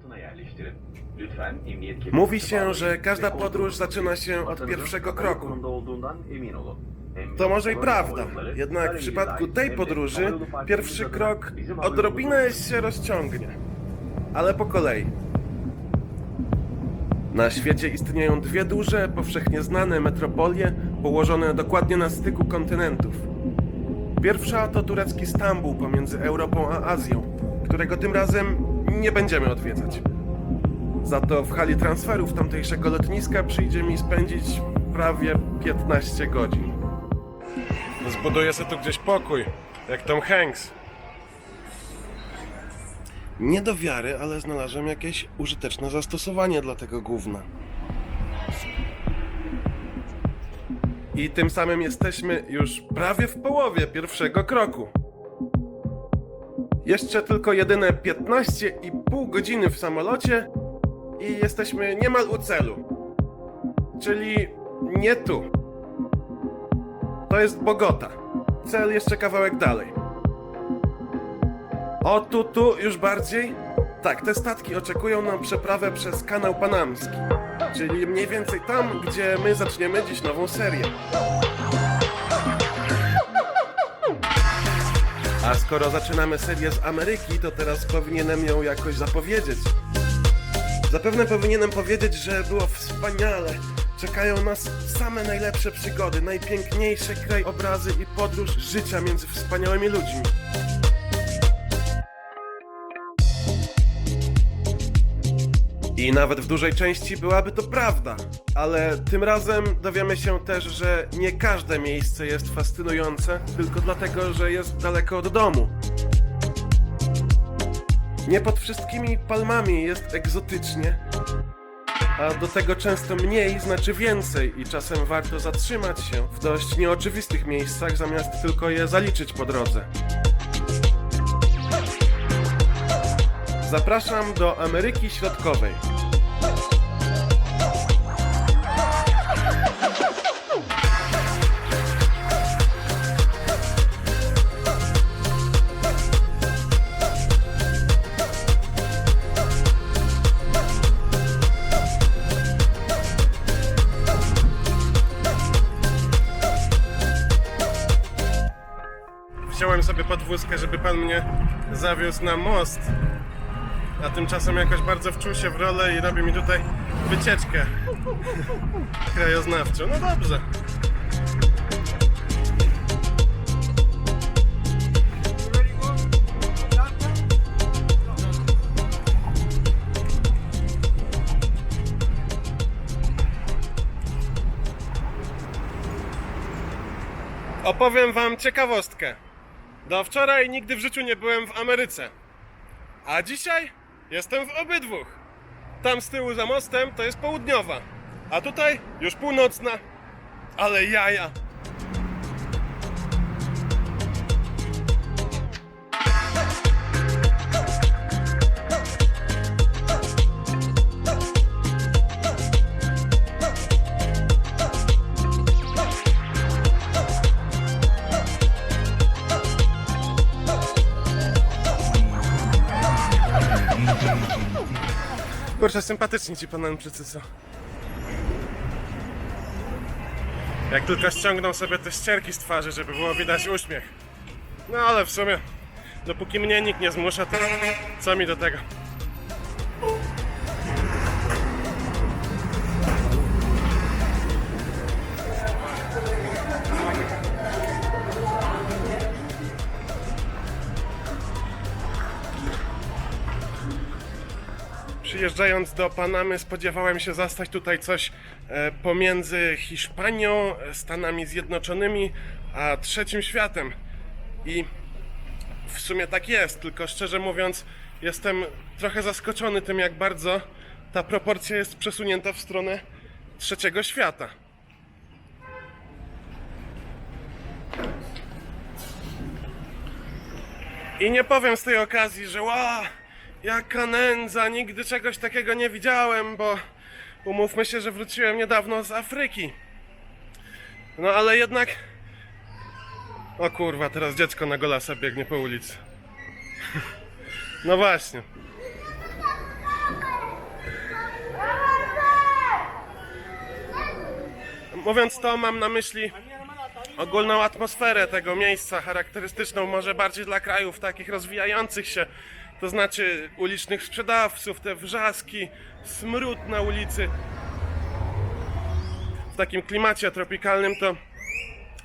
altına yerleştirin. Lütfen emniyet kemerinizi Mówi się, że ve każda podróż zaczyna się od Masanızın pierwszego kroku. konumda olduğundan emin olun. Hem To może i prawda, jednak w przypadku tej de podróży havayolu pierwszy krok bizim havayolu odrobinę się rozciągnie. Ale po kolei. Na świecie istnieją dwie duże, powszechnie znane metropolie położone dokładnie na styku kontynentów. Pierwsza to turecki Stambuł pomiędzy Europą a Azją, którego tym razem nie będziemy odwiedzać. Za to w hali transferów tamtejszego lotniska przyjdzie mi spędzić prawie 15 godzin. Zbuduję sobie tu gdzieś pokój, jak Tom Hanks. Nie do wiary, ale znalazłem jakieś użyteczne zastosowanie dla tego gówna. I tym samym jesteśmy już prawie w połowie pierwszego kroku. Jeszcze tylko jedyne 15,5 godziny w samolocie i jesteśmy niemal u celu. Czyli nie tu. To jest Bogota. Cel jeszcze kawałek dalej. O, tu, tu, już bardziej? Tak, te statki oczekują na przeprawę przez kanał Panamski. Czyli mniej więcej tam, gdzie my zaczniemy dziś nową serię. A skoro zaczynamy serię z Ameryki, to teraz powinienem ją jakoś zapowiedzieć. Zapewne powinienem powiedzieć, że było wspaniale. Czekają nas same najlepsze przygody, najpiękniejsze krajobrazy i podróż życia między wspaniałymi ludźmi. I nawet w dużej części byłaby to prawda, ale tym razem dowiemy się też, że nie każde miejsce jest fascynujące tylko dlatego, że jest daleko od domu. Nie pod wszystkimi palmami jest egzotycznie, a do tego często mniej znaczy więcej i czasem warto zatrzymać się w dość nieoczywistych miejscach, zamiast tylko je zaliczyć po drodze. Zapraszam do Ameryki Środkowej. Wziąłem sobie podwózkę, żeby pan mnie zawiózł na most. A tymczasem jakoś bardzo wczuł się w rolę i robi mi tutaj wycieczkę krajoznawczą. No dobrze. Opowiem wam ciekawostkę. Do wczoraj nigdy w życiu nie byłem w Ameryce. A dzisiaj jestem w obydwóch. Tam z tyłu za mostem to jest południowa, a tutaj już północna. Ale jaja. Kurczę, sympatyczni ci panamczycy są. Jak tylko ściągną sobie te ścierki z twarzy, żeby było widać uśmiech. No ale w sumie, dopóki mnie nikt nie zmusza, to co mi do tego? Przyjeżdżając do Panamy spodziewałem się zastać tutaj coś e, pomiędzy Hiszpanią, e, Stanami Zjednoczonymi, a trzecim światem. I w sumie tak jest, tylko szczerze mówiąc jestem trochę zaskoczony tym, jak bardzo ta proporcja jest przesunięta w stronę trzeciego świata. I nie powiem z tej okazji, że ła, Jaka nędza, nigdy czegoś takiego nie widziałem, bo umówmy się, że wróciłem niedawno z Afryki. No ale jednak... O kurwa, teraz dziecko na golasa biegnie po ulicy. No właśnie. Mówiąc to, mam na myśli ogólną atmosferę tego miejsca, charakterystyczną może bardziej dla krajów takich rozwijających się, to znaczy ulicznych sprzedawców, te wrzaski, smród na ulicy. W takim klimacie tropikalnym to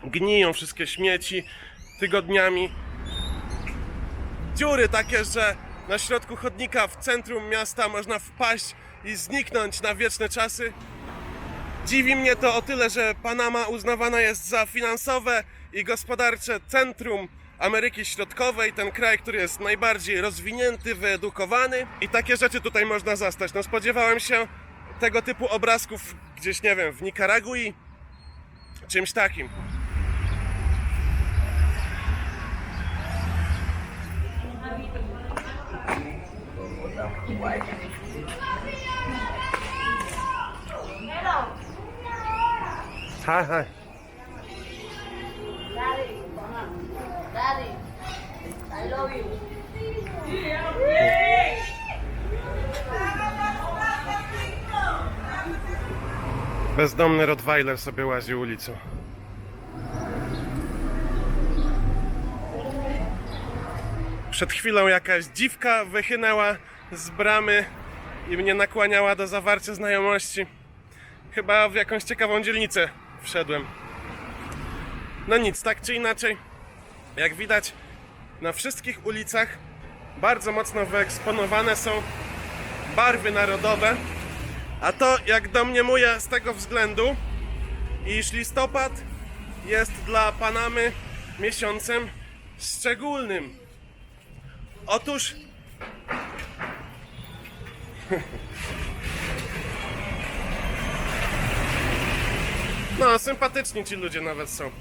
gniją wszystkie śmieci tygodniami. Dziury takie, że na środku chodnika w centrum miasta można wpaść i zniknąć na wieczne czasy. Dziwi mnie to o tyle, że Panama uznawana jest za finansowe i gospodarcze centrum Ameryki Środkowej, ten kraj, który jest najbardziej rozwinięty, wyedukowany i takie rzeczy tutaj można zastać. No spodziewałem się tego typu obrazków gdzieś, nie wiem, w Nikaragui, czymś takim. Hi, hi. Bezdomny Rottweiler sobie łazi ulicą. Przed chwilą jakaś dziwka wychynęła z bramy i mnie nakłaniała do zawarcia znajomości. Chyba w jakąś ciekawą dzielnicę wszedłem. No nic, tak czy inaczej, jak widać, na wszystkich ulicach bardzo mocno wyeksponowane są barwy narodowe. A to, jak domniemuję, z tego względu, iż listopad jest dla Panamy miesiącem szczególnym. Otóż. No, sympatyczni ci ludzie nawet są.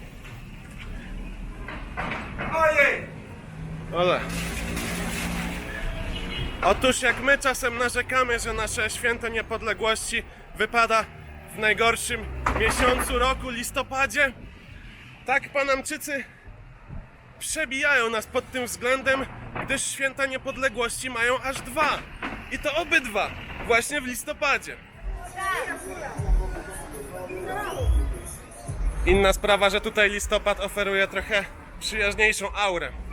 Ojej! Ole. Otóż jak my czasem narzekamy, że nasze święto niepodległości wypada w najgorszym miesiącu roku, listopadzie, tak Panamczycy przebijają nas pod tym względem, gdyż święta niepodległości mają aż dwa. I to obydwa właśnie w listopadzie. Inna sprawa, że tutaj listopad oferuje trochę przyjaźniejszą aurę.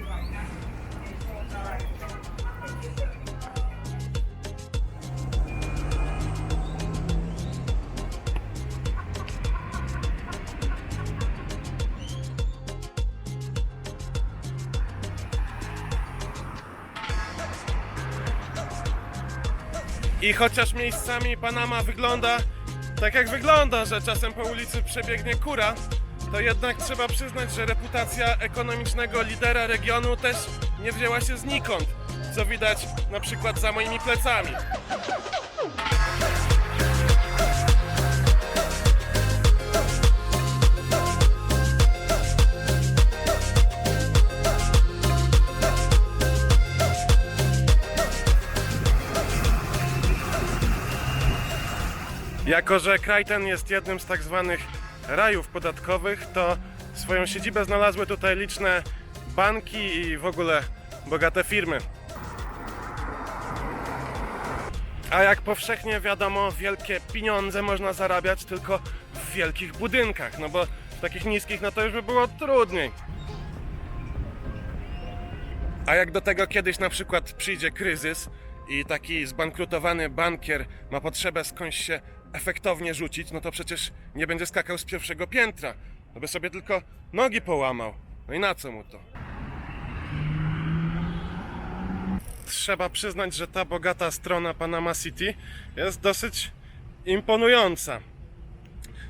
I chociaż miejscami Panama wygląda tak jak wygląda, że czasem po ulicy przebiegnie kura, to jednak trzeba przyznać, że reputacja ekonomicznego lidera regionu też nie wzięła się znikąd, co widać na przykład za moimi plecami. Jako, że kraj ten jest jednym z tak zwanych rajów podatkowych, to swoją siedzibę znalazły tutaj liczne banki i w ogóle bogate firmy. A jak powszechnie wiadomo, wielkie pieniądze można zarabiać tylko w wielkich budynkach, no bo w takich niskich no to już by było trudniej. A jak do tego kiedyś na przykład przyjdzie kryzys i taki zbankrutowany bankier ma potrzebę skądś się efektownie rzucić, no to przecież nie będzie skakał z pierwszego piętra. No by sobie tylko nogi połamał. No i na co mu to? Trzeba przyznać, że ta bogata strona Panama City jest dosyć imponująca.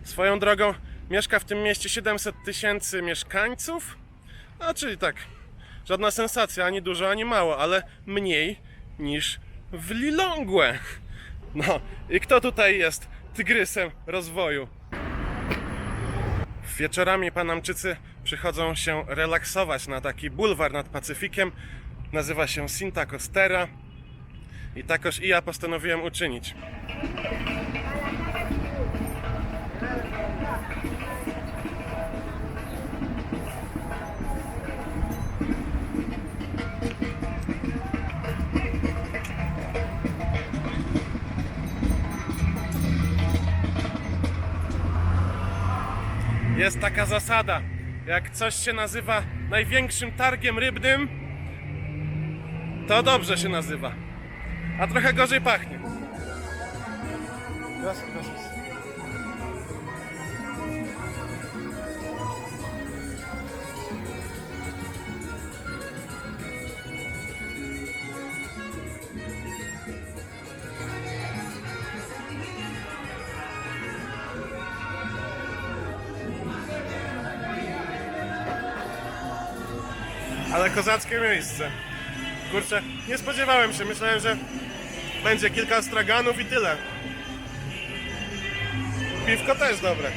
Swoją drogą mieszka w tym mieście 700 tysięcy mieszkańców. No, czyli tak, żadna sensacja, ani dużo, ani mało, ale mniej niż w Lilongwe. No i kto tutaj jest tygrysem rozwoju? Wieczorami Panamczycy przychodzą się relaksować na taki bulwar nad Pacyfikiem. Nazywa się Sinta Costera. I takoż i ja postanowiłem uczynić. Jest taka zasada. Jak coś się nazywa największym targiem rybnym, to dobrze się nazywa. A trochę gorzej pachnie. Raz, raz, Ale kozackie miejsce. Kurczę, nie spodziewałem się. Myślałem, że będzie kilka straganów i tyle. Piwko też dobre.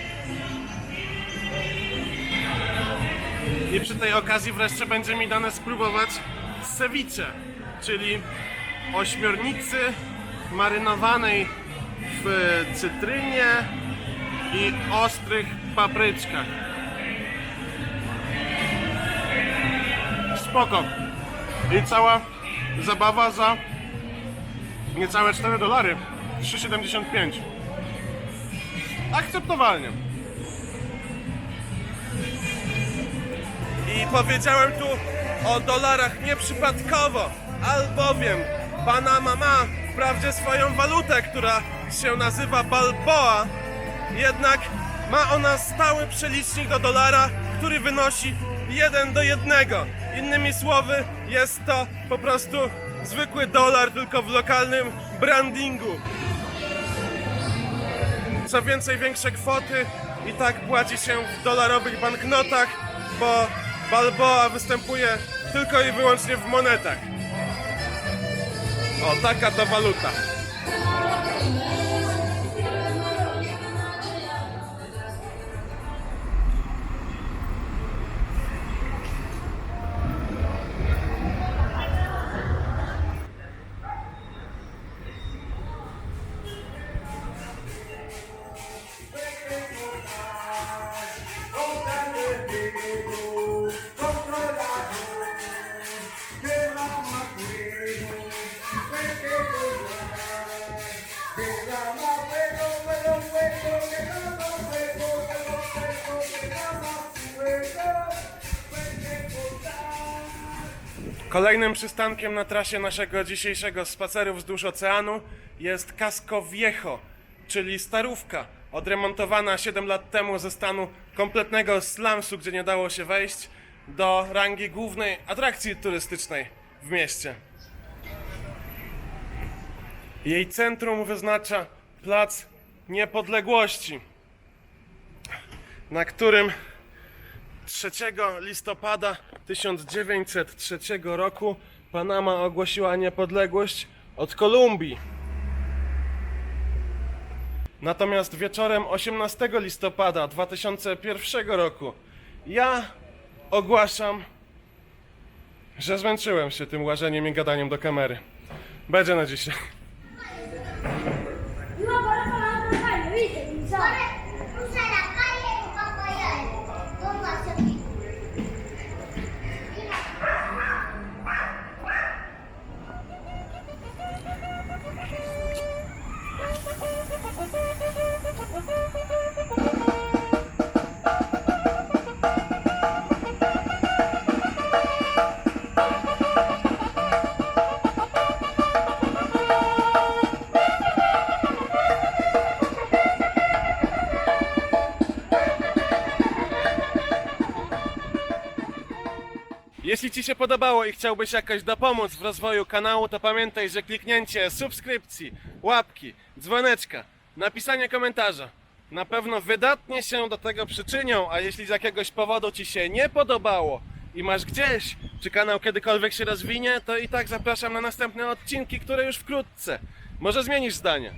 I przy tej okazji wreszcie będzie mi dane spróbować ceviche, czyli ośmiornicy marynowanej w cytrynie i ostrych papryczkach. Spoko. I cała zabawa za niecałe 4 dolary. 3,75. Akceptowalnie. I powiedziałem tu o dolarach nieprzypadkowo, albowiem Panama ma wprawdzie swoją walutę, która się nazywa Balboa, jednak ma ona stały przelicznik do dolara, który wynosi 1 do 1. Innymi słowy, jest to po prostu zwykły dolar, tylko w lokalnym brandingu. Co więcej, większe kwoty i tak płaci się w dolarowych banknotach, bo Balboa występuje tylko i wyłącznie w monetach. O, taka to waluta. Kolejnym przystankiem na trasie naszego dzisiejszego spaceru wzdłuż oceanu jest Casco Viejo, czyli starówka odremontowana 7 lat temu ze stanu kompletnego slumsu, gdzie nie dało się wejść, do rangi głównej atrakcji turystycznej w mieście. Jej centrum wyznacza Plac Niepodległości, na którym 3 listopada 1903 roku Panama ogłosiła niepodległość od Kolumbii. Natomiast wieczorem 18 listopada 2001 roku ja ogłaszam, że zmęczyłem się tym łażeniem i gadaniem do kamery. Będzie na dzisiaj. Jeśli Ci się podobało i chciałbyś jakoś dopomóc w rozwoju kanału, to pamiętaj, że kliknięcie subskrypcji, łapki, dzwoneczka, napisanie komentarza na pewno wydatnie się do tego przyczynią, a jeśli z jakiegoś powodu Ci się nie podobało i masz gdzieś, czy kanał kiedykolwiek się rozwinie, to i tak zapraszam na następne odcinki, które już wkrótce. Może zmienisz zdanie.